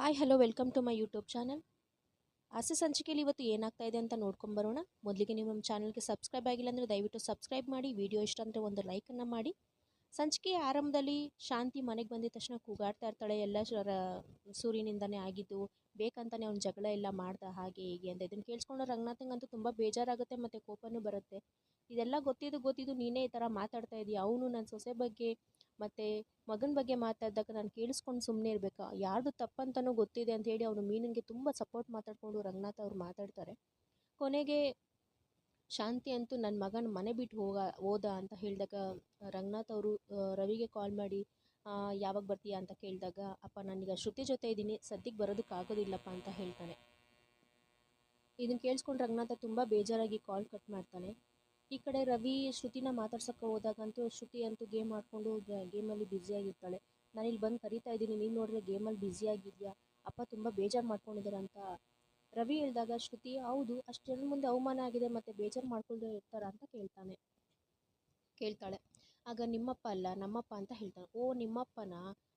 Hi, hello, welcome to my YouTube channel. ಆಸೆ ಸಂಚಿಕೆಯಲ್ಲಿ ಇವತ್ತು ಏನಾಗ್ತಾ ಇದೆ ಅಂತ ನೋಡ್ಕೊಂಬರೋಣ ಮೊದಲಿಗೆ ನೀವು ನಮ್ಮ ಚಾನಲ್ಗೆ ಸಬ್ಸ್ಕ್ರೈಬ್ ಆಗಿಲ್ಲ ಅಂದರೆ ದಯವಿಟ್ಟು ಸಬ್ಸ್ಕ್ರೈಬ್ ಮಾಡಿ, ವಿಡಿಯೋ ಇಷ್ಟ ಅಂದರೆ ಒಂದು ಲೈಕನ್ನು ಮಾಡಿ. ಸಂಚಿಕೆಯ ಆರಂಭದಲ್ಲಿ ಶಾಂತಿ ಮನೆಗೆ ಬಂದಿದ ತಕ್ಷಣ ಕೂಗಾಡ್ತಾ ಇರ್ತಾಳೆ. ಎಲ್ಲ ಸೂರ್ಯನಿಂದನೇ ಆಗಿದ್ದು, ಬೇಕಂತಾನೆ ಅವ್ನು ಜಗಳ ಎಲ್ಲ ಮಾಡ್ದ ಹಾಗೆ ಹೀಗೆ ಅಂತ ಇದನ್ನು ಕೇಳಿಸ್ಕೊಂಡು ರಂಗನಾಥಂಗಂತೂ ತುಂಬ ಬೇಜಾರಾಗುತ್ತೆ ಮತ್ತು ಕೋಪನೂ ಬರುತ್ತೆ. ಇದೆಲ್ಲ ಗೊತ್ತಿದ್ದು ಗೊತ್ತಿದ್ದು ನೀನೇ ಈ ಥರ ಮಾತಾಡ್ತಾ ಇದೀಯ. ಅವನು ನನ್ನ ಸೊಸೆ ಬಗ್ಗೆ ಮತ್ತು ಮಗನ ಬಗ್ಗೆ ಮಾತಾಡಿದಾಗ ನಾನು ಕೇಳಿಸ್ಕೊಂಡು ಸುಮ್ಮನೆ ಇರಬೇಕಾ? ಯಾರ್ದು ತಪ್ಪಂತನೂ ಗೊತ್ತಿದೆ ಅಂತ ಹೇಳಿ ಅವನು ಮೀನಿಗೆ ತುಂಬ ಸಪೋರ್ಟ್ ಮಾತಾಡಿಕೊಂಡು ರಂಗನಾಥ್ ಅವ್ರು ಮಾತಾಡ್ತಾರೆ. ಕೊನೆಗೆ ಶಾಂತಿ ಅಂತೂ ನನ್ನ ಮಗನ ಮನೆ ಬಿಟ್ಟು ಹೋಗ, ಹೋದ ಅಂತ ಹೇಳಿದಾಗ, ರಂಗನಾಥ್ ಅವರು ರವಿಗೆ ಕಾಲ್ ಮಾಡಿ ಯಾವಾಗ ಬರ್ತೀಯಾ? ಅಂತ ಕೇಳಿದಾಗ, ಅಪ್ಪ ನಾನೀಗ ಶ್ರುತಿ ಜೊತೆ ಇದ್ದೀನಿ ಸದ್ಯಕ್ಕೆ ಬರೋದಕ್ಕಾಗೋದಿಲ್ಲಪ್ಪ ಅಂತ ಹೇಳ್ತಾನೆ. ಇದನ್ನು ಕೇಳಿಸ್ಕೊಂಡು ರಂಗನಾಥ ತುಂಬ ಬೇಜಾರಾಗಿ ಕಾಲ್ ಕಟ್ ಮಾಡ್ತಾನೆ. ಈ ಕಡೆ ರವಿ ಶ್ರುತಿನ ಮಾತಾಡ್ಸೋಕ್ಕೆ ಹೋದಾಗಂತೂ ಶ್ರುತಿ ಅಂತೂ ಗೇಮ್ ಆಡಿಕೊಂಡು ಗೇಮಲ್ಲಿ ಬ್ಯುಸಿಯಾಗಿರ್ತಾಳೆ ನಾನು ಇಲ್ಲಿ ಬಂದು ಕರಿತಾ ಇದ್ದೀನಿ, ನೀನು ನೋಡಿದ್ರೆ ಗೇಮಲ್ಲಿ ಬ್ಯುಸಿಯಾಗಿದ್ಯಾ ಅಪ್ಪ, ತುಂಬ ಬೇಜಾರು ಮಾಡ್ಕೊಂಡಿದ್ದಾರೆ ಅಂತ ರವಿ ಹೇಳಿದಾಗ, ಶ್ರುತಿ, ಹೌದು, ಅಷ್ಟು ಜನ ಮುಂದೆ ಅವಮಾನ ಆಗಿದೆ ಮತ್ತೆ ಬೇಜಾರು ಮಾಡ್ಕೊಳ್ದೇ ಇರ್ತಾರ ಅಂತ ಕೇಳ್ತಾನೆ. ಕೇಳ್ತಾಳೆ. ಆಗ ನಿಮ್ಮಪ್ಪ ಅಲ್ಲ, ನಮ್ಮಪ್ಪ ಅಂತ ಹೇಳ್ತಾನೆ. ಓ, ನಿಮ್ಮಪ್ಪನ?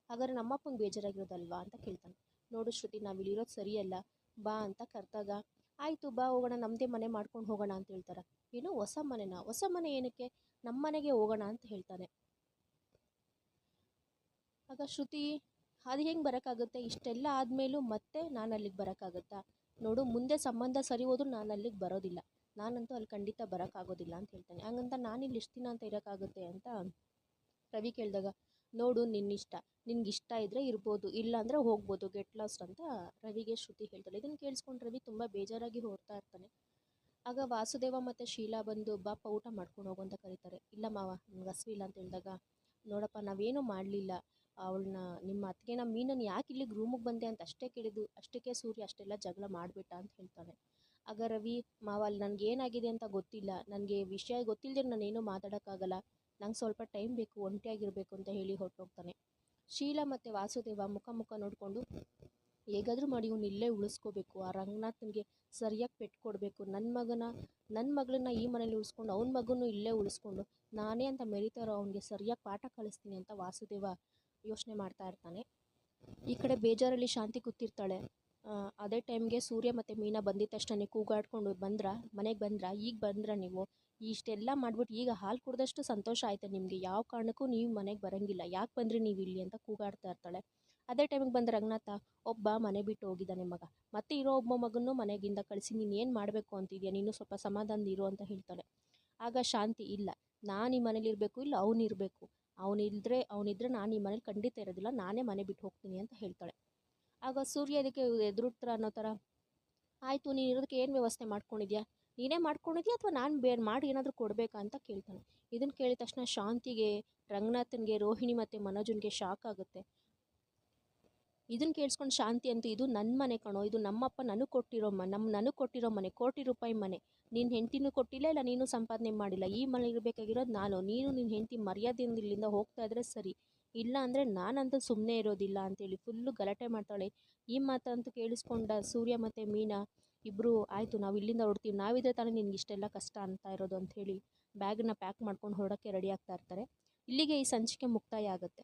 ಹಾಗಾದ್ರೆ ನಮ್ಮಪ್ಪಂಗೆ ಬೇಜಾರಾಗಿರೋದಲ್ವಾ? ಅಂತ ಕೇಳ್ತಾನೆ. ನೋಡು ಶ್ರುತಿ ನಾವಿಲ್ಲಿರೋದು ಸರಿಯಲ್ಲ. ಬಾ ಅಂತ ಕರೆದಾಗ, ಆಯಿತು, ಬಾ, ಹೋಗೋಣ ನಮ್ಮದೇ ಮನೆ ಮಾಡ್ಕೊಂಡು ಹೋಗೋಣ ಅಂತ ಹೇಳ್ತಾರೆ. ಏನು, ಹೊಸ ಮನೆನಾ? ಹೊಸ ಮನೆ ಏನಕ್ಕೆ? ನಮ್ಮ ಮನೆಗೆ ಹೋಗೋಣ ಅಂತ ಹೇಳ್ತಾನೆ. ಆಗ ಶ್ರುತಿ, ಅದು ಹೆಂಗೆ ಬರೋಕ್ಕಾಗುತ್ತೆ? ಇಷ್ಟೆಲ್ಲ ಆದಮೇಲೂ ಮತ್ತೆ ನಾನು ಅಲ್ಲಿಗೆ ಬರೋಕ್ಕಾಗತ್ತಾ? ನೋಡು, ಮುಂದೆ ಸಂಬಂಧ ಸರಿ ಹೋದ್ರೂ ನಾನು ಅಲ್ಲಿಗೆ ಬರೋದಿಲ್ಲ. ನಾನಂತೂ ಅಲ್ಲಿ ಖಂಡಿತ ಬರೋಕ್ಕಾಗೋದಿಲ್ಲ ಅಂತ ಹೇಳ್ತಾನೆ. ಹಂಗಂತ ನಾನಿಲ್ಲಿ ಇಷ್ಟು ದಿನ ಅಂತ ಇರೋಕ್ಕಾಗುತ್ತೆ ಅಂತ ರವಿ ಕೇಳಿದಾಗ, ನೋಡು, ನಿನ್ನಿಷ್ಟ. ನಿನ್ಗೆ ಇಷ್ಟ ಇದ್ದರೆ ಇರ್ಬೋದು ಇಲ್ಲ ಅಂದರೆ ಹೋಗ್ಬೋದು, ಗೆಟ್ ಲಾಸ್ಟ್ ಅಂತ ರವಿಗೆ ಶ್ರುತಿ ಹೇಳ್ತಾಳೆ. ಇದನ್ನು ಕೇಳಿಸ್ಕೊಂಡು ರವಿ ತುಂಬ ಬೇಜಾರಾಗಿ ಹೋಗ್ತಾ ಇರ್ತಾನೆ. ಆಗ ವಾಸುದೇವ ಮತ್ತು ಶೀಲಾ ಬಂದು ಬಾಪ ಊಟ ಮಾಡ್ಕೊಂಡು ಹೋಗು ಅಂತ ಕರೀತಾರೆ. ಇಲ್ಲ ಮಾವ ನನಗೆ ಹಸಿವಿಲ್ಲ ಅಂತ ಹೇಳಿದಾಗ, ನೋಡಪ್ಪ, ನಾವೇನೂ ಮಾಡಲಿಲ್ಲ. ಅವಳನ್ನ ನಿಮ್ಮ ಅತ್ತಿಗೆ ನಮ್ಮ ಮೀನನ್ನು ಯಾಕೆ ಇಲ್ಲಿಗೆ ರೂಮಿಗೆ ಬಂದೆ ಅಂತ ಅಷ್ಟೇ ಕೇಳಿದ್ದು. ಅಷ್ಟಕ್ಕೆ ಸೂರ್ಯ ಅಷ್ಟೆಲ್ಲ ಜಗಳ ಮಾಡಿಬಿಟ್ಟ ಅಂತ ಹೇಳ್ತಾನೆ. ಆಗ ರವಿ, ಮಾವ, ಅಲ್ಲಿ ನನಗೆ ಏನಾಗಿದೆ ಅಂತ ಗೊತ್ತಿಲ್ಲ. ನನಗೆ ವಿಷಯ ಗೊತ್ತಿಲ್ಲದೆ ನಾನೇನು ಮಾತಾಡೋಕ್ಕಾಗಲ್ಲ. ನಂಗೆ ಸ್ವಲ್ಪ ಟೈಮ್ ಬೇಕು, ಒಂಟಿಯಾಗಿರಬೇಕು ಅಂತ ಹೇಳಿ ಹೊರಟೋಗ್ತಾನೆ. ಶೀಲಾ ಮತ್ತು ವಾಸುದೇವ ಮುಖ ಮುಖ ನೋಡಿಕೊಂಡು, ಹೇಗಾದರೂ ಮಾಡಿ ಇವ್ನು ಇಲ್ಲೇ ಉಳಿಸ್ಕೋಬೇಕು. ಆ ರಂಗನಾಥನಿಗೆ ಸರಿಯಾಗಿ ಪೆಟ್ಟು ಕೊಡಬೇಕು. ನನ್ನ ಮಗನ ನನ್ನ ಮಗಳನ್ನ ಈ ಮನೇಲಿ ಉಳಿಸ್ಕೊಂಡು, ಅವನ ಮಗನೂ ಇಲ್ಲೇ ಉಳಿಸ್ಕೊಂಡು, ನಾನೇ ಅಂತ ಮೆರಿತಾರೋ ಅವನಿಗೆ ಸರಿಯಾಗಿ ಪಾಠ ಕಲಿಸ್ತೀನಿ ಅಂತ ವಾಸುದೇವ ಯೋಚನೆ ಮಾಡ್ತಾ ಇರ್ತಾನೆ. ಈ ಕಡೆ ಬೇಜಾರಲ್ಲಿ ಶಾಂತಿ ಕೂತಿರ್ತಾಳೆ. ಅದೇ ಟೈಮ್ಗೆ ಸೂರ್ಯ ಮತ್ತು ಮೀನಾ ಬಂದಿದ್ದ ತಕ್ಷಣ ಕೂಗಾಡ್ಕೊಂಡು ಬಂದ್ರ, ಮನೆಗೆ ಬಂದ್ರ, ಈಗ ಬಂದ್ರ ನೀವು? ಇಷ್ಟೆಲ್ಲ ಮಾಡ್ಬಿಟ್ಟು ಈಗ ಹಾಲು ಕುಡ್ದಷ್ಟು ಸಂತೋಷ ಆಯಿತು ನಿಮಗೆ? ಯಾವ ಕಾರಣಕ್ಕೂ ನೀವು ಮನೆಗೆ ಬರಂಗಿಲ್ಲ. ಯಾಕೆ ಬಂದ್ರಿ ನೀವು ಇಲ್ಲಿ ಅಂತ ಕೂಗಾಡ್ತಾ ಇರ್ತಾಳೆ. ಅದೇ ಟೈಮಿಗೆ ಬಂದ ರಂಗನಾಥ, ಒಬ್ಬ ಮನೆ ಬಿಟ್ಟು ಹೋಗಿದ್ದಾನೆ ಮಗ. ಮತ್ತೆ ಇರೋ ಒಬ್ಬ ಮಗನೂ ಮನೆಗಿಂದ ಕಳಿಸಿ ನೀನು ಏನು ಮಾಡಬೇಕು ಅಂತಿದ್ಯಾ? ನೀನು ಸ್ವಲ್ಪ ಸಮಾಧಾನ ಇರು ಅಂತ ಹೇಳ್ತಾಳೆ. ಆಗ ಶಾಂತಿ, ಇಲ್ಲ. ನಾನು ಈ ಮನೇಲಿ ಇರಬೇಕು ಇಲ್ಲ ಅವನಿರಬೇಕು ಅವನಿದ್ರೆ ಅವನಿದ್ರೆ ನಾನು ಈ ಮನೇಲಿ ಖಂಡಿತ ಇರೋದಿಲ್ಲ, ನಾನೇ ಮನೆ ಬಿಟ್ಟು ಹೋಗ್ತೀನಿ ಅಂತ ಹೇಳ್ತಾಳೆ. ಆಗ ಸೂರ್ಯ ಅದಕ್ಕೆ ಎದುರುತ್ತರ ಅನ್ನೋ ಥರ ಆಯಿತು, ನೀನು ಇರೋದಕ್ಕೆ ಏನು ವ್ಯವಸ್ಥೆ ಮಾಡ್ಕೊಂಡಿದ್ಯಾ? ನೀನೇ ಮಾಡ್ಕೊಂಡಿದ್ಯಾ ಅಥವಾ ನಾನು ಬೇರೆ ಮಾಡಿ ಏನಾದರೂ ಕೊಡಬೇಕಾ? ಅಂತ ಕೇಳ್ತಾನೆ. ಇದನ್ನು ಕೇಳಿದ ತಕ್ಷಣ ಶಾಂತಿಗೆ, ರಂಗನಾಥನಿಗೆ, ರೋಹಿಣಿ ಮತ್ತು ಮನೋಜನ್ಗೆ ಶಾಕ್ ಆಗುತ್ತೆ. ಇದನ್ನು ಕೇಳಿಸ್ಕೊಂಡು ಶಾಂತಿ ಅಂತೂ ಇದು ನನ್ನ ಮನೆ ಕಣೋ, ಇದು ನಮ್ಮಪ್ಪ ನನಗೆ ಕೊಟ್ಟಿರೋ ಮ ನಮ್ಮ ನನಗೆ ಕೊಟ್ಟಿರೋ ಮನೆ, ಕೋಟಿ ರೂಪಾಯಿ ಮನೆ. ನಿನ್ನ ಹೆಂಡತಿನೂ ಕೊಟ್ಟಿಲ್ಲ, ಇಲ್ಲ ನೀನು ಸಂಪಾದನೆ ಮಾಡಿಲ್ಲ. ಈ ಮನೆ ಇರಬೇಕಾಗಿರೋದು ನಾನು? ನೀನು ನಿನ್ನ ಹೆಂಡತಿ ಮರ್ಯಾದೆಯಿಂದ ಇಲ್ಲಿಂದ ಹೋಗ್ತಾ ಇದ್ರೆ ಸರಿ. ಇಲ್ಲ ಅಂದರೆ ನಾನಂತೂ ಸುಮ್ಮನೆ ಇರೋದಿಲ್ಲ ಅಂತೇಳಿ ಫುಲ್ಲು ಗಲಾಟೆ ಮಾಡ್ತಾಳೆ. ಈ ಮಾತಂತೂ ಕೇಳಿಸ್ಕೊಂಡ ಸೂರ್ಯ ಮತ್ತು ಮೀನಾ ಇಬ್ಬರು ಆಯಿತು, ನಾವು ಇಲ್ಲಿಂದ ಹೊರಡ್ತೀವಿ. ನಾವಿದ್ರೆ ತಾನೇ ನಿನ್ಗೆ ಇಷ್ಟೆಲ್ಲ ಕಷ್ಟ ಅಂತ ಇರೋದು ಅಂಥೇಳಿ ಬ್ಯಾಗನ್ನ ಪ್ಯಾಕ್ ಮಾಡ್ಕೊಂಡು ಹೊರಡೋಕ್ಕೆ ರೆಡಿ ಆಗ್ತಾ ಇರ್ತಾರೆ. ಇಲ್ಲಿಗೆ ಈ ಸಂಚಿಕೆ ಮುಕ್ತಾಯ ಆಗುತ್ತೆ.